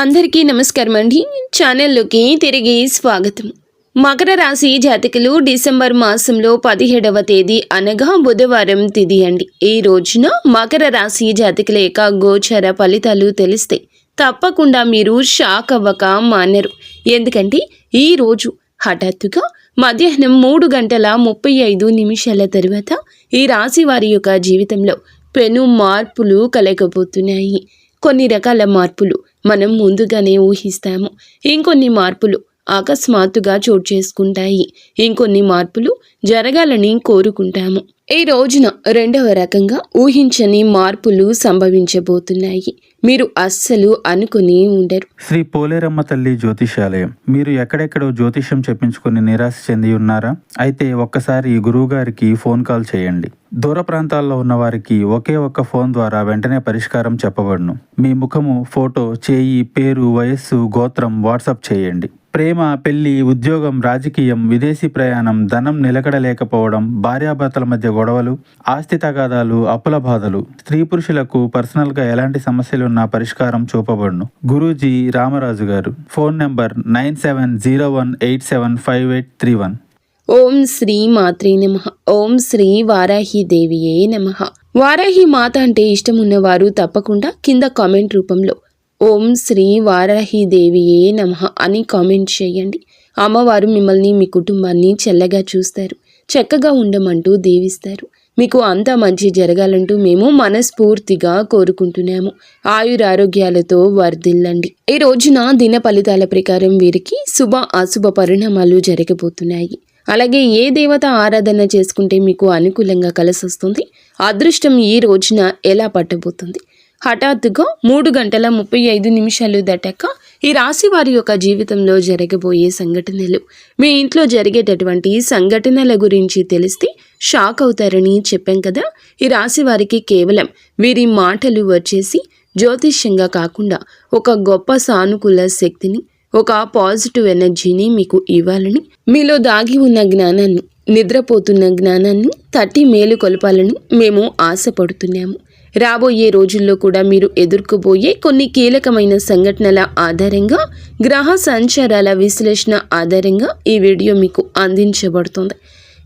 అందరికీ నమస్కారం అండి. ఛానల్లోకి తిరిగి స్వాగతం. మకర రాశి జాతకులు డిసెంబర్ మాసంలో పదిహేడవ తేదీ అనగా బుధవారం తిది అండి. ఈ రోజున మకర రాశి జాతకుల యొక్క గోచర ఫలితాలు తెలిస్తే తప్పకుండా మీరు షాక్ అవ్వక మానరు. ఎందుకంటే ఈ రోజు హఠాత్తుగా మధ్యాహ్నం మూడు గంటల ముప్పై ఐదు నిమిషాల తర్వాత ఈ రాశి వారి యొక్క జీవితంలో పెను మార్పులు కలగబోతున్నాయి. కొన్ని రకాల మార్పులు మనం ముందుగానే ఊహిస్తాము. ఇంకొన్ని మార్పులు అకస్మాత్తుగా చోటు చేసుకుంటాయి. ఇంకొన్ని మార్పులు జరగాలని కోరుకుంటాము. ఈ రోజున రెండవ రకంగా ఊహించని మార్పులు సంభవించబోతున్నాయి. మీరు అస్సలు అనుకుని ఉండరు. శ్రీ పోలేరమ్మ తల్లి జ్యోతిషాలయం మీరు ఎక్కడెక్కడో జ్యోతిష్యం చెప్పించుకుని నిరాశ చెంది ఉన్నారా? అయితే ఒక్కసారి గురువు గారికి ఫోన్ కాల్ చేయండి. దూర ప్రాంతాల్లో ఉన్న వారికి ఒకే ఒక్క ఫోన్ ద్వారా వెంటనే పరిష్కారం చెప్పబడును. మీ ముఖము ఫోటో చేయి పేరు వయస్సు గోత్రం వాట్సాప్ చేయండి. ప్రేమ పెళ్ళి ఉద్యోగం రాజకీయం విదేశీ ప్రయాణం ధనం నిలకడలేకపోవడం భార్యాభర్తల మధ్య గొడవలు ఆస్తి తగాదాలు అప్పుల బాధలు. స్త్రీ పురుషులకు పర్సనల్గా ఎలాంటి సమస్యలున్నా పరిష్కారం చూపబడును. గురూజీ రామరాజు గారు. Phone number nine seven zero one eight seven five eight three one. ఓం శ్రీ మాత్రే నమ. ఓం శ్రీ వారాహి దేవియే నమ. వారాహి మాత అంటే ఇష్టం ఉన్నవారు తప్పకుండా కింద కామెంట్ రూపంలో ఓం శ్రీ వారాహి దేవియే నమ అని కామెంట్ చేయండి. అమ్మవారు మిమ్మల్ని మీ కుటుంబాన్ని చల్లగా చూస్తారు చక్కగా ఉండమంటూ దీవిస్తారు. మీకు అంతా మంచి జరగాలంటూ మేము మనస్ఫూర్తిగా కోరుకుంటున్నాము. ఆయురారోగ్యాలతో వర్ధిల్లండి. ఈ రోజున దిన ఫలితాల ప్రకారం వీరికి శుభ అశుభ పరిణామాలు జరగబోతున్నాయి. అలాగే ఏ దేవత ఆరాధన చేసుకుంటే మీకు అనుకూలంగా కలిసొస్తుంది? అదృష్టం ఈ రోజున ఎలా పట్టబోతుంది? హఠాత్తుగా మూడు గంటల ముప్పై ఐదు నిమిషాలు దాటాక ఈ రాశి వారి యొక్క జీవితంలో జరగబోయే సంఘటనలు. మీ ఇంట్లో జరిగేటటువంటి సంఘటనల గురించి తెలిస్తే షాక్ అవుతారని చెప్పాం కదా? ఈ రాశి వారికి కేవలం వీరి మాటలు వచ్చేసి జ్యోతిష్యంగా కాకుండా ఒక గొప్ప సానుకూల శక్తిని ఒక పాజిటివ్ ఎనర్జీని మీకు ఇవ్వాలని మీలో దాగి ఉన్న జ్ఞానాన్ని నిద్రపోతున్న జ్ఞానాన్ని తట్టి మేలు కొలపాలని మేము ఆశపడుతున్నాము. రాబోయే రోజుల్లో కూడా మీరు ఎదుర్కోబోయే కొన్ని కీలకమైన సంఘటనల ఆధారంగా గ్రహ సంచారాల విశ్లేషణ ఆధారంగా ఈ వీడియో మీకు అందించబడుతుంది.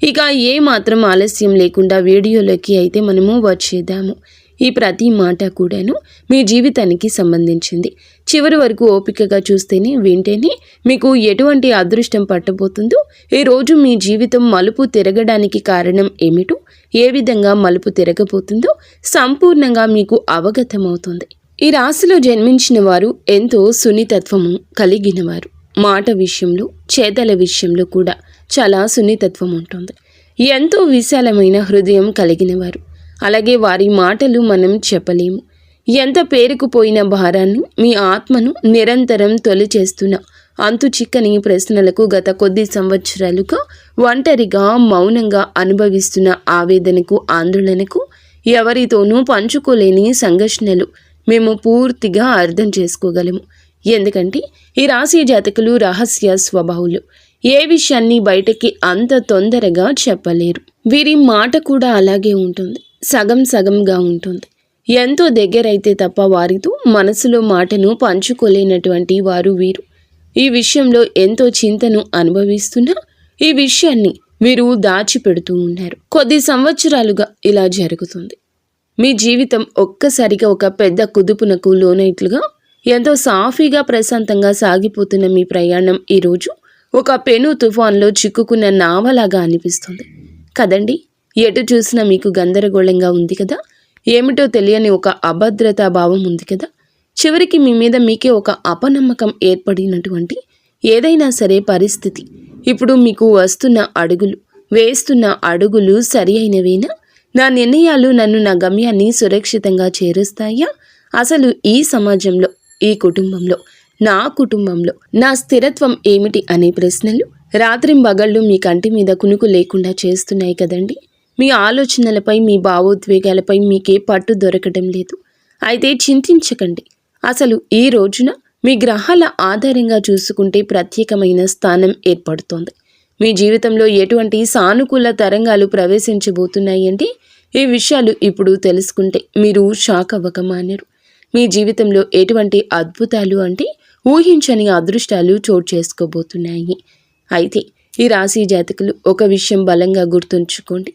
ఇక ఏ మాత్రం ఆలస్యం లేకుండా వీడియోలోకి అయితే మనము వచ్చేద్దాము. ఈ ప్రతి మాట కూడాను మీ జీవితానికి సంబంధించింది. చివరి వరకు ఓపికగా చూస్తేనే వింటేనే మీకు ఎటువంటి అదృష్టం పట్టబోతుందో ఈరోజు మీ జీవితం మలుపు తిరగడానికి కారణం ఏమిటో ఏ విధంగా మలుపు తిరగబోతుందో సంపూర్ణంగా మీకు అవగతమవుతుంది. ఈ రాశిలో జన్మించిన వారు ఎంతో సున్నితత్వము కలిగిన వారు. మాట విషయంలో చేతల విషయంలో కూడా చాలా సున్నితత్వం ఉంటుంది. ఎంతో విశాలమైన హృదయం కలిగిన వారు. అలాగే వారి మాటలు మనం చెప్పలేము ఎంత పేరుకుపోయిన భారాన్ని మీ ఆత్మను నిరంతరం తొలిచేస్తున్న అంతు చిక్కని ప్రశ్నలకు గత కొద్ది సంవత్సరాలుగా ఒంటరిగా మౌనంగా అనుభవిస్తున్న ఆవేదనకు ఆందోళనకు ఎవరితోనూ పంచుకోలేని సంఘర్షణలు మేము పూర్తిగా అర్థం చేసుకోగలము ఎందుకంటే ఈ రాశి జాతకులు రహస్య స్వభావులు. ఏ విషయాన్ని బయటకి అంత తొందరగా చెప్పలేరు. వీరి మాట కూడా అలాగే ఉంటుంది. సగం సగంగా ఉంటుంది. ఎంతో దగ్గరైతే తప్ప వారితో మనసులో మాటను పంచుకోలేనటువంటి వారు వీరు. ఈ విషయంలో ఎంతో చింతను అనుభవిస్తున్నా ఈ విషయాన్ని వీరు దాచిపెడుతూ ఉన్నారు. కొద్ది సంవత్సరాలుగా ఇలా జరుగుతుంది. మీ జీవితం ఒక్కసారిగా ఒక పెద్ద కుదుపునకు లోనైట్లుగా ఎంతో సాఫీగా ప్రశాంతంగా సాగిపోతున్న మీ ప్రయాణం ఈరోజు ఒక పెను తుఫాన్లో చిక్కుకున్న నావలాగా అనిపిస్తుంది. కదండి? ఎటు చూసినా మీకు గందరగోళంగా ఉంది కదా? ఏమిటో తెలియని ఒక అభద్రతా భావం ఉంది కదా? చివరికి మీ మీద మీకే ఒక అపనమ్మకం ఏర్పడినటువంటి ఏదైనా సరే పరిస్థితి. ఇప్పుడు మీకు వస్తున్న అడుగులు వేస్తున్న అడుగులు సరి అయినవేనా నా నిర్ణయాలు నన్ను నా గమ్యాన్ని సురక్షితంగా చేరుస్తాయా? అసలు ఈ సమాజంలో ఈ కుటుంబంలో నా కుటుంబంలో నా స్థిరత్వం ఏమిటి అనే ప్రశ్నలు రాత్రింబగళ్ళు మీ కంటి మీద కునుకు లేకుండా చేస్తున్నాయి కదండి. మీ ఆలోచనలపై మీ భావోద్వేగాలపై మీకే పట్టు దొరకడం లేదు. అయితే చింతించకండి. అసలు ఈ రోజున మీ గ్రహాల ఆధారంగా చూసుకుంటే ప్రత్యేకమైన స్థానం ఏర్పడుతోంది. మీ జీవితంలో ఎటువంటి సానుకూల తరంగాలు ప్రవేశించబోతున్నాయి అంటే ఈ విషయాలు ఇప్పుడు తెలుసుకుంటే మీరు షాక్ అవ్వక మానరు. మీ జీవితంలో ఎటువంటి అద్భుతాలు అంటే ఊహించని అదృష్టాలు చోటు చేసుకోబోతున్నాయి. అయితే ఈ రాశి జాతకులు ఒక విషయం బలంగా గుర్తుంచుకోండి.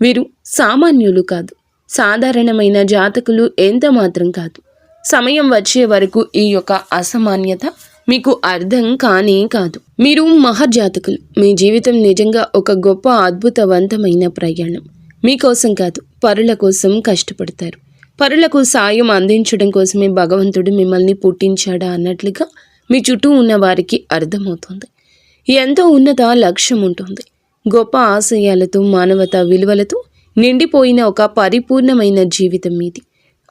వీరు సామాన్యులు కాదు. సాధారణమైన జాతకులు ఎంత మాత్రం కాదు. సమయం వచ్చే వరకు ఈ యొక్క అసామాన్యత మీకు అర్థం కానే కాదు. మీరు మహర్జాతకులు మీ జీవితం నిజంగా ఒక గొప్ప అద్భుతవంతమైన ప్రయాణం. మీకోసం కాదు పరుల కోసం కష్టపడతారు. పరులకు సాయం అందించడం కోసమే భగవంతుడు మిమ్మల్ని పుట్టించాడా అన్నట్లుగా మీ చుట్టూ ఉన్న వారికి అర్థమవుతుంది. ఎంతో ఉన్నత లక్ష్యం ఉంటుంది. గొప్ప ఆశయాలతో మానవత విలువలతో నిండిపోయిన ఒక పరిపూర్ణమైన జీవితం మీది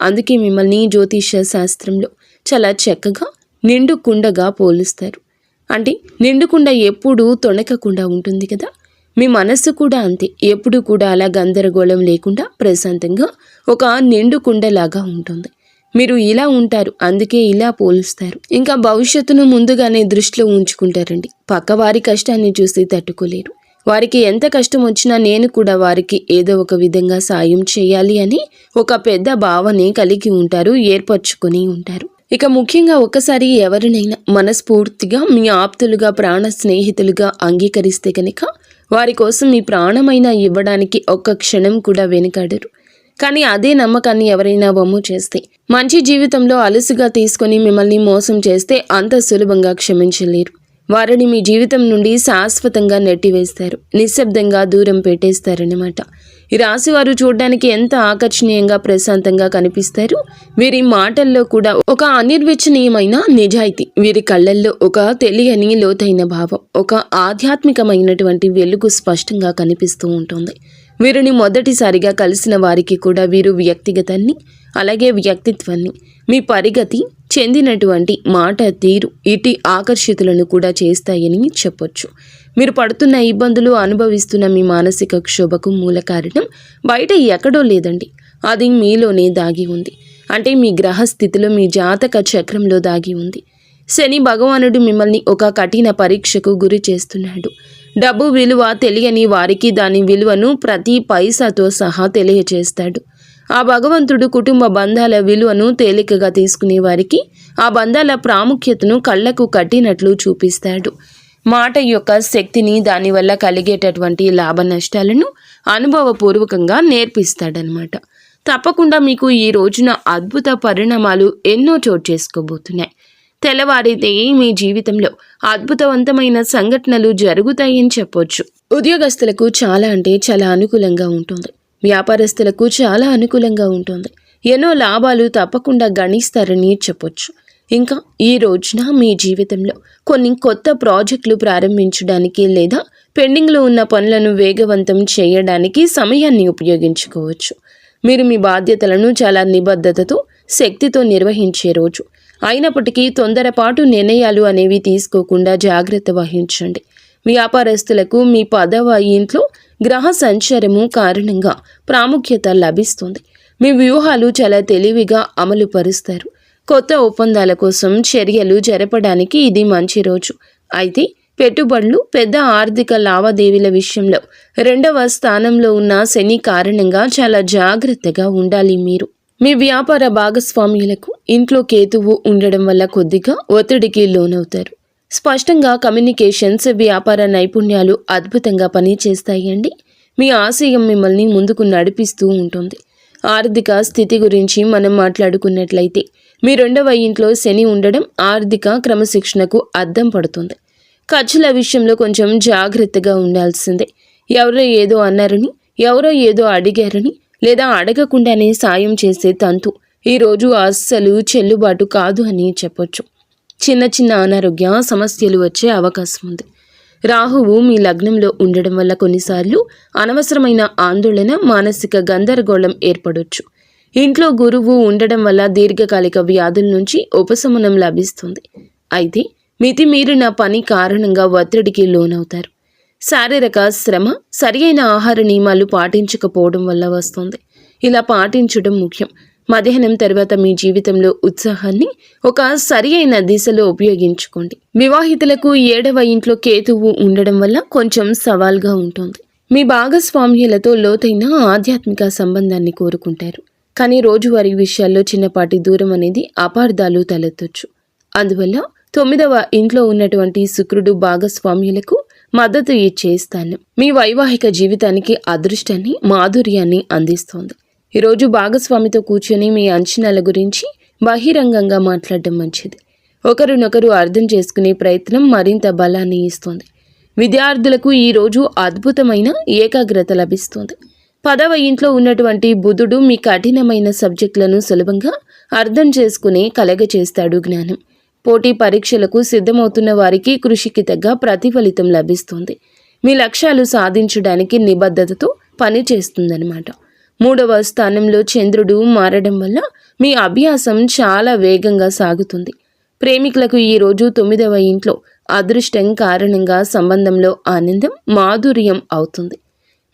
అందుకే మిమ్మల్ని జ్యోతిష శాస్త్రంలో చాలా చక్కగా నిండు కుండగా పోలుస్తారు. అంటే నిండు కుండ ఎప్పుడూ తొణకకుండా ఉంటుంది కదా? మీ మనస్సు కూడా అంతే. ఎప్పుడు కూడా అలా గందరగోళం లేకుండా ప్రశాంతంగా ఒక నిండు కుండలాగా ఉంటుంది. మీరు ఇలా ఉంటారు అందుకే ఇలా పోలుస్తారు. ఇంకా భవిష్యత్తును ముందుగానే దృష్టిలో ఉంచుకుంటారండి. పక్కవారి కష్టాన్ని చూసి తట్టుకోలేరు. వారికి ఎంత కష్టం వచ్చినా నేను కూడా వారికి ఏదో ఒక విధంగా సాయం చేయాలి అని ఒక పెద్ద భావనే కలిగి ఉంటారు ఏర్పరచుకొని ఉంటారు. ఇక ముఖ్యంగా ఒకసారి ఎవరినైనా మనస్ఫూర్తిగా మీ ఆప్తులుగా ప్రాణ స్నేహితులుగా అంగీకరిస్తే కనుక వారి కోసం మీ ప్రాణమైనా ఇవ్వడానికి ఒక్క క్షణం కూడా వెనుకాడరు. కానీ అదే నమ్మకాన్ని ఎవరైనా వమ్ము చేస్తే మంచి జీవితంలో అలసుగా తీసుకొని మిమ్మల్ని మోసం చేస్తే అంత సులభంగా క్షమించలేరు. వారిని మీ జీవితం నుండి శాశ్వతంగా నెట్టివేస్తారు. నిశ్శబ్దంగా దూరం పెట్టేస్తారన్నమాట. ఈ రాశి వారు చూడడానికి ఎంత ఆకర్షణీయంగా ప్రశాంతంగా కనిపిస్తారు? వీరి మాటల్లో కూడా ఒక అనిర్వచనీయమైన నిజాయితీ వీరి కళ్ళల్లో ఒక తెలియని లోతైన భావం ఒక ఆధ్యాత్మికమైనటువంటి వెలుగు స్పష్టంగా కనిపిస్తూ ఉంటుంది. వీరిని మొదటిసారిగా కలిసిన వారికి కూడా వీరు వ్యక్తిగతాన్ని అలాగే వ్యక్తిత్వాన్ని మీ పరిగతి చెందినటువంటి మాట తీరు ఇటు ఆకర్షితులను కూడా చేస్తాయని చెప్పొచ్చు. మీరు పడుతున్న ఇబ్బందులు అనుభవిస్తున్న మీ మానసిక క్షోభకు మూల కారణం బయట ఎక్కడో లేదండి. అది మీలోనే దాగి ఉంది. అంటే మీ గ్రహ స్థితిలో మీ జాతక చక్రంలో దాగి ఉంది. శని భగవానుడు మిమ్మల్ని ఒక కఠిన పరీక్షకు గురి చేస్తున్నాడు. డబ్బు విలువ తెలియని వారికి దాని విలువను ప్రతి పైసాతో సహా తెలియచేస్తాడు. ఆ భగవంతుడు కుటుంబ బంధాల విలువను తేలికగా తీసుకునే వారికి ఆ బంధాల ప్రాముఖ్యతను కళ్ళకు కట్టినట్లు చూపిస్తాడు. మాట యొక్క శక్తిని దానివల్ల కలిగేటటువంటి లాభ నష్టాలను అనుభవపూర్వకంగా నేర్పిస్తాడనమాట తప్పకుండా మీకు ఈ రోజున అద్భుత పరిణామాలు ఎన్నో చోటు చేసుకోబోతున్నాయి. తెల్లవారితే మీ జీవితంలో అద్భుతవంతమైన సంఘటనలు జరుగుతాయని చెప్పొచ్చు. ఉద్యోగస్తులకు చాలా అంటే చాలా అనుకూలంగా ఉంటుంది. వ్యాపారస్తులకు చాలా అనుకూలంగా ఉంటుంది. ఎన్నో లాభాలు తప్పకుండా గణిస్తారని చెప్పొచ్చు. ఇంకా ఈ రోజున మీ జీవితంలో కొన్ని కొత్త ప్రాజెక్టులు ప్రారంభించడానికి లేదా పెండింగ్లో ఉన్న పనులను వేగవంతం చేయడానికి సమయాన్ని ఉపయోగించుకోవచ్చు. మీరు మీ బాధ్యతలను చాలా నిబద్ధతతో శక్తితో నిర్వహించే రోజు. అయినప్పటికీ తొందరపాటు నిర్ణయాలు అనేవి తీసుకోకుండా జాగ్రత్త వహించండి. వ్యాపారస్తులకు మీ పదవ ఇంట్లో గ్రహ సంచారము కారణంగా ప్రాముఖ్యత లభిస్తుంది. మీ వ్యూహాలు చాలా తెలివిగా అమలు పరుస్తారు కొత్త ఒప్పందాల కోసం చర్యలు జరపడానికి ఇది మంచి రోజు. అయితే పెట్టుబడులు పెద్ద ఆర్థిక లావాదేవీల విషయంలో రెండవ స్థానంలో ఉన్న శని కారణంగా చాలా జాగ్రత్తగా ఉండాలి మీరు. మీ వ్యాపార భాగస్వామ్యులకు ఇంట్లో కేతువు ఉండడం వల్ల కొద్దిగా ఒత్తిడికి లోనవుతారు. స్పష్టంగా కమ్యూనికేషన్స్ వ్యాపార నైపుణ్యాలు అద్భుతంగా పనిచేస్తాయండి. మీ ఆశయం మిమ్మల్ని ముందుకు నడిపిస్తూ ఉంటుంది. ఆర్థిక స్థితి గురించి మనం మాట్లాడుకున్నట్లయితే మీ రెండవ ఇంట్లో శని ఉండడం ఆర్థిక క్రమశిక్షణకు అద్దం పడుతుంది. ఖర్చుల విషయంలో కొంచెం జాగ్రత్తగా ఉండాల్సిందే. ఎవరో ఏదో అన్నారని ఎవరో ఏదో అడిగారని లేదా అడగకుండానే సాయం చేసే తంతు. ఈరోజు అస్సలు చెల్లుబాటు కాదు అని చెప్పొచ్చు. చిన్న చిన్న అనారోగ్య సమస్యలు వచ్చే అవకాశం ఉంది. రాహువు మీ లగ్నంలో ఉండడం వల్ల కొన్నిసార్లు అనవసరమైన ఆందోళన మానసిక గందరగోళం ఏర్పడొచ్చు. ఇంట్లో గురువు ఉండడం వల్ల దీర్ఘకాలిక వ్యాధుల నుంచి ఉపశమనం లభిస్తుంది. అయితే మితిమీరిన పని కారణంగా ఒత్తిడికి లోనవుతారు. శారీరక శ్రమ సరియైన ఆహార నియమాలు పాటించకపోవడం వల్ల వస్తుంది. ఇలా పాటించడం ముఖ్యం. మధ్యాహ్నం తర్వాత మీ జీవితంలో ఉత్సాహాన్ని ఒక సరి అయిన దిశలో ఉపయోగించుకోండి. వివాహితులకు ఏడవ ఇంట్లో కేతువు ఉండడం వల్ల కొంచెం సవాల్గా ఉంటుంది. మీ భాగస్వామ్యులతో లోతైన ఆధ్యాత్మిక సంబంధాన్ని కోరుకుంటారు. కానీ రోజువారీ విషయాల్లో చిన్నపాటి దూరం అనేది అపార్థాలు తలెత్తొచ్చు. అందువల్ల తొమ్మిదవ ఇంట్లో ఉన్నటువంటి శుక్రుడు భాగస్వామ్యులకు మద్దతు ఇచ్చే స్థానం. మీ వైవాహిక జీవితానికి అదృష్టాన్ని మాధుర్యాన్ని అందిస్తోంది. ఈరోజు భాగస్వామితో కూర్చొని మీ అంచనాల గురించి బహిరంగంగా మాట్లాడడం మంచిది. ఒకరినొకరు అర్థం చేసుకునే ప్రయత్నం మరింత బలాన్ని ఇస్తుంది. విద్యార్థులకు ఈరోజు అద్భుతమైన ఏకాగ్రత లభిస్తుంది. పదవ ఇంట్లో ఉన్నటువంటి బుధుడు మీ కఠినమైన సబ్జెక్టులను సులభంగా అర్థం చేసుకుని కలగచేస్తాడు జ్ఞానం. పోటీ పరీక్షలకు సిద్ధమవుతున్న వారికి కృషికి తగ్గ ప్రతిఫలితం లభిస్తుంది. మీ లక్ష్యాలు సాధించడానికి నిబద్ధతతో పనిచేస్తుందన్నమాట. మూడవ స్థానంలో చంద్రుడు మారడం వల్ల మీ అభ్యాసం చాలా వేగంగా సాగుతుంది. ప్రేమికులకు ఈ రోజు తొమ్మిదవ ఇంట్లో అదృష్టం కారణంగా సంబంధంలో ఆనందం మాధుర్యం అవుతుంది.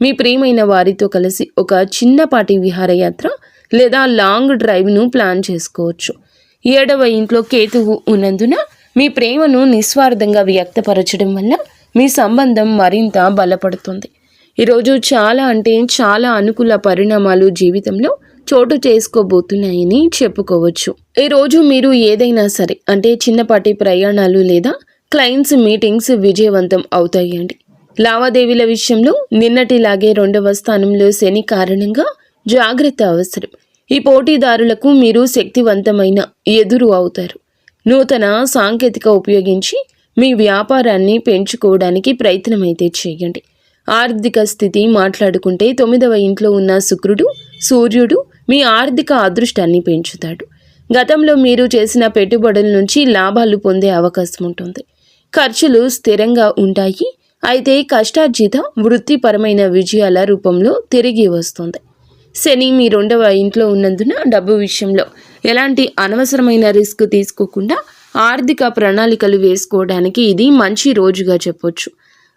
మీ ప్రియమైన వారితో కలిసి ఒక చిన్నపాటి విహారయాత్ర లేదా లాంగ్ డ్రైవ్ను ప్లాన్ చేసుకోవచ్చు. ఏడవ ఇంట్లో కేతువు ఉన్నందున మీ ప్రేమను నిస్వార్థంగా వ్యక్తపరచడం వల్ల మీ సంబంధం మరింత బలపడుతుంది. ఈరోజు చాలా అంటే చాలా అనుకూల పరిణామాలు జీవితంలో చోటు చేసుకోబోతున్నాయని చెప్పుకోవచ్చు. ఈరోజు మీరు ఏదైనా సరే అంటే చిన్నపాటి ప్రయాణాలు లేదా క్లయింట్స్ మీటింగ్స్ విజయవంతం అవుతాయండి. లావాదేవీల విషయంలో నిన్నటిలాగే రెండవ స్థానంలో శని కారణంగా జాగ్రత్త అవసరం. ఈ పోటీదారులకు మీరు శక్తివంతమైన ఎదురు అవుతారు. నూతన సాంకేతిక ఉపయోగించి మీ వ్యాపారాన్ని పెంచుకోవడానికి ప్రయత్నమైతే చేయండి. ఆర్థిక స్థితి మాట్లాడుకుంటే తొమ్మిదవ ఇంట్లో ఉన్న శుక్రుడు సూర్యుడు మీ ఆర్థిక అదృష్టాన్ని పెంచుతాడు. గతంలో మీరు చేసిన పెట్టుబడుల నుంచి లాభాలు పొందే అవకాశం ఉంటుంది. ఖర్చులు స్థిరంగా ఉంటాయి. అయితే కష్టార్జిత వృత్తిపరమైన విజయాల రూపంలో తిరిగి వస్తుంది. శని మీ రెండవ ఇంట్లో ఉన్నందున డబ్బు విషయంలో ఎలాంటి అనవసరమైన రిస్క్ తీసుకోకుండా ఆర్థిక ప్రణాళికలు వేసుకోవడానికి ఇది మంచి రోజుగా చెప్పొచ్చు.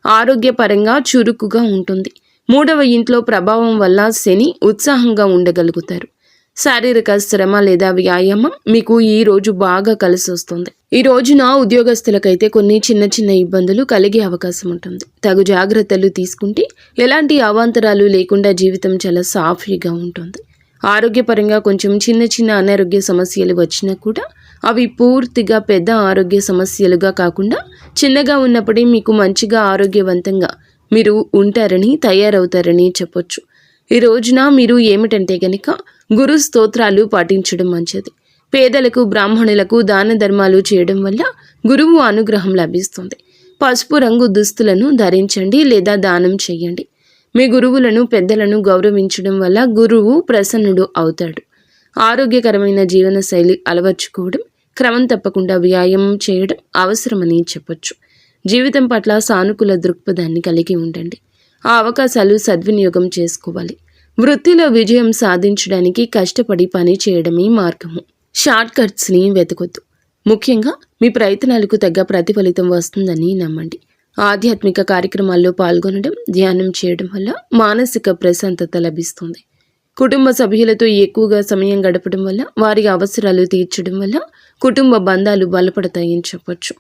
ఆరోగ్యపరంగా చురుకుగా ఉంటుంది. మూడవ ఇంట్లో ప్రభావం వల్ల శని ఉత్సాహంగా ఉండగలుగుతారు. శారీరక శ్రమ లేదా వ్యాయామం మీకు ఈ రోజు బాగా కలిసి వస్తుంది. ఈ రోజున ఉద్యోగస్తులకైతే కొన్ని చిన్న చిన్న ఇబ్బందులు కలిగే అవకాశం ఉంటుంది. తగు జాగ్రత్తలు తీసుకుంటే ఎలాంటి అవాంతరాలు లేకుండా జీవితం చాలా సాఫీగా ఉంటుంది. ఆరోగ్యపరంగా కొంచెం చిన్న చిన్న అనారోగ్య సమస్యలు వచ్చినా కూడా అవి పూర్తిగా పెద్ద ఆరోగ్య సమస్యలుగా కాకుండా చిన్నగా ఉన్నప్పుడే మీకు మంచిగా ఆరోగ్యవంతంగా మీరు ఉంటారని తయారవుతారని చెప్పొచ్చు. ఈ రోజున మీరు ఏమిటంటే గనక గురు స్తోత్రాలు పాటించడం మంచిది. పేదలకు బ్రాహ్మణులకు దాన ధర్మాలు చేయడం వల్ల గురువు అనుగ్రహం లభిస్తుంది. పసుపు రంగు దుస్తులను ధరించండి లేదా దానం చేయండి. మీ గురువులను పెద్దలను గౌరవించడం వల్ల గురువు ప్రసన్నుడు అవుతాడు. ఆరోగ్యకరమైన జీవనశైలి అలవర్చుకోవడం క్రమం తప్పకుండా వ్యాయామం చేయడం అవసరమని చెప్పొచ్చు. జీవితం పట్ల సానుకూల దృక్పథాన్ని కలిగి ఉండండి. ఆ అవకాశాలు సద్వినియోగం చేసుకోవాలి. వృత్తిలో విజయం సాధించడానికి కష్టపడి పని చేయడమే మార్గము. షార్ట్ కట్స్ని వెతకొద్దు. ముఖ్యంగా మీ ప్రయత్నాలకు తగ్గ ప్రతిఫలితం వస్తుందని నమ్మండి. ఆధ్యాత్మిక కార్యక్రమాల్లో పాల్గొనడం ధ్యానం చేయడం వల్ల మానసిక ప్రశాంతత లభిస్తుంది. కుటుంబ సభ్యులతో ఎక్కువగా సమయం గడపడం వల్ల వారి అవసరాలు తీర్చడం వల్ల కుటుంబ బంధాలు బలపడతాయని చెప్పొచ్చు.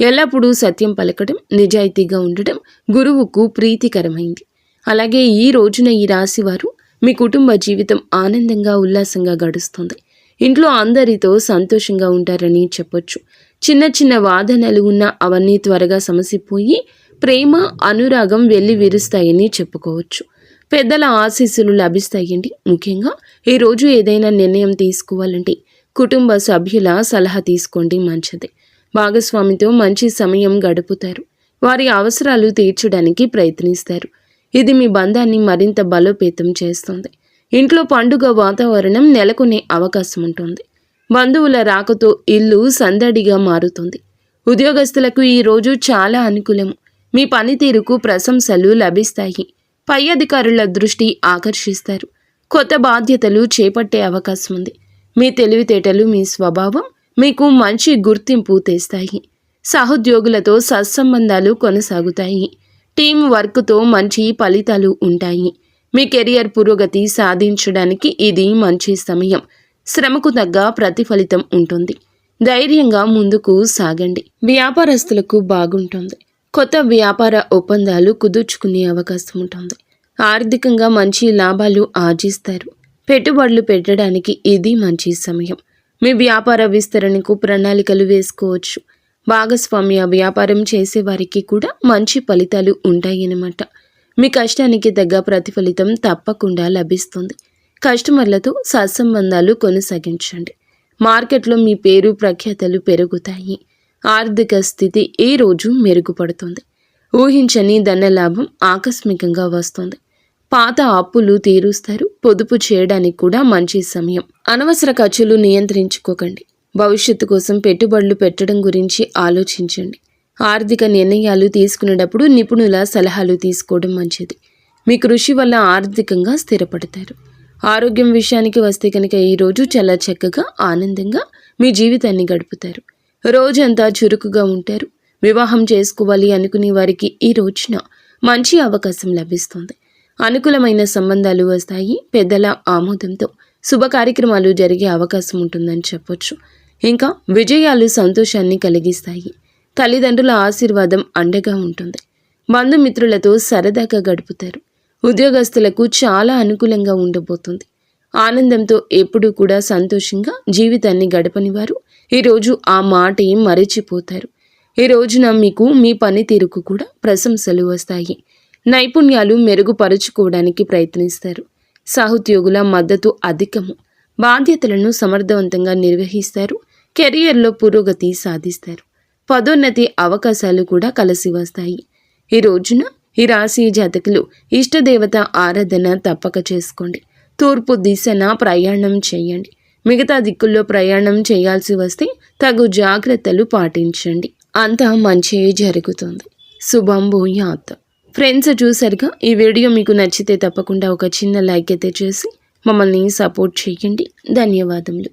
ఎల్లప్పుడూ సత్యం పలకడం నిజాయితీగా ఉండడం గురువుకు ప్రీతికరమైంది. అలాగే ఈ రోజున ఈ రాశి వారు మీ కుటుంబ జీవితం ఆనందంగా ఉల్లాసంగా గడుస్తుంది. ఇంట్లో అందరితో సంతోషంగా ఉంటారని చెప్పొచ్చు. చిన్న చిన్న వాదనలు ఉన్న అవన్నీ త్వరగా సమసిపోయి ప్రేమ అనురాగం వెళ్ళి విరుస్తాయని చెప్పుకోవచ్చు. పెద్దల ఆశీస్సులు లభిస్తాయండి. ముఖ్యంగా ఈరోజు ఏదైనా నిర్ణయం తీసుకోవాలంటే కుటుంబ సభ్యుల సలహా తీసుకోండి మంచిది. భాగస్వామితో మంచి సమయం గడుపుతారు. వారి అవసరాలు తీర్చడానికి ప్రయత్నిస్తారు. ఇది మీ బంధాన్ని మరింత బలోపేతం చేస్తుంది. ఇంట్లో పండుగ వాతావరణం నెలకొనే అవకాశం ఉంటుంది. బంధువుల రాకతో ఇల్లు సందడిగా మారుతుంది. ఉద్యోగస్తులకు ఈ రోజు చాలా అనుకూలం మీ పనితీరుకు ప్రశంసలు లభిస్తాయి. పై అధికారుల దృష్టి ఆకర్షిస్తారు. కొత్త బాధ్యతలు చేపట్టే అవకాశం ఉంది. మీ తెలివితేటలు మీ స్వభావం మీకు మంచి గుర్తింపు తెస్తాయి. సహోద్యోగులతో సత్సంబంధాలు కొనసాగుతాయి. టీం వర్క్తో మంచి ఫలితాలు ఉంటాయి. మీ కెరియర్ పురోగతి సాధించడానికి ఇది మంచి సమయం. శ్రమకు తగ్గ ప్రతిఫలితం ఉంటుంది. ధైర్యంగా ముందుకు సాగండి. వ్యాపారస్తులకు బాగుంటుంది. కొత్త వ్యాపార ఒప్పందాలు కుదుర్చుకునే అవకాశం ఉంటుంది. ఆర్థికంగా మంచి లాభాలు ఆర్జిస్తారు. పెట్టుబడులు పెట్టడానికి ఇది మంచి సమయం. మీ వ్యాపార విస్తరణకు ప్రణాళికలు వేసుకోవచ్చు. భాగస్వామ్య వ్యాపారం చేసే వారికి కూడా మంచి ఫలితాలు ఉంటాయన్నమాట. మీ కష్టానికి తగ్గ ప్రతిఫలితం తప్పకుండా లభిస్తుంది. కస్టమర్లతో సత్సంబంధాలు కొనసాగించండి. మార్కెట్లో మీ పేరు ప్రఖ్యాతలు పెరుగుతాయి. ఆర్థిక స్థితి ఏ రోజు మెరుగుపడుతుంది? ఊహించని ధనలాభం ఆకస్మికంగా వస్తుంది. పాత అప్పులు తీరుస్తారు. పొదుపు చేయడానికి కూడా మంచి సమయం. అనవసర ఖర్చులు నియంత్రించుకోకండి. భవిష్యత్తు కోసం పెట్టుబడులు పెట్టడం గురించి ఆలోచించండి. ఆర్థిక నిర్ణయాలు తీసుకునేటప్పుడు నిపుణుల సలహాలు తీసుకోవడం మంచిది. మీ కృషి వల్ల ఆర్థికంగా స్థిరపడతారు. ఆరోగ్యం విషయానికి వస్తే కనుక ఈరోజు చాలా చక్కగా ఆనందంగా మీ జీవితాన్ని గడుపుతారు. రోజంతా చురుకుగా ఉంటారు. వివాహం చేసుకోవాలి అనుకునే వారికి ఈ రోజున మంచి అవకాశం లభిస్తుంది. అనుకూలమైన సంబంధాలు వస్తాయి. పెద్దల ఆమోదంతో శుభ కార్యక్రమాలు జరిగే అవకాశం ఉంటుందని చెప్పొచ్చు. ఇంకా విజయాలు సంతోషాన్ని కలిగిస్తాయి. తల్లిదండ్రుల ఆశీర్వాదం అండగా ఉంటుంది. బంధుమిత్రులతో సరదాగా గడుపుతారు. ఉద్యోగస్తులకు చాలా అనుకూలంగా ఉండబోతుంది. ఆనందంతో ఎప్పుడూ కూడా సంతోషంగా జీవితాన్ని గడపని వారు ఈరోజు ఆ మాట మరచిపోతారు. ఈ రోజున మీకు మీ పనితీరుకు కూడా ప్రశంసలు వస్తాయి. నైపుణ్యాలు మెరుగుపరుచుకోవడానికి ప్రయత్నిస్తారు. సహోద్యోగుల మద్దతు అధికము. బాధ్యతలను సమర్థవంతంగా నిర్వహిస్తారు. కెరియర్లో పురోగతి సాధిస్తారు. పదోన్నతి అవకాశాలు కూడా కలిసి వస్తాయి. ఈ రోజున ఈ రాశి జాతకులు ఇష్టదేవత ఆరాధన తప్పక చేసుకోండి. తూర్పు దిశన ప్రయాణం చేయండి. మిగతా దిక్కుల్లో ప్రయాణం చేయాల్సి వస్తే తగు జాగ్రత్తలు పాటించండి. అంతా మంచి జరుగుతుంది. శుభం భూయాత్. ఫ్రెండ్స్ చూసారుగా ఈ వీడియో మీకు నచ్చితే తప్పకుండా ఒక చిన్న లైక్ అయితే చేసి మమ్మల్ని సపోర్ట్ చేయండి. ధన్యవాదములు.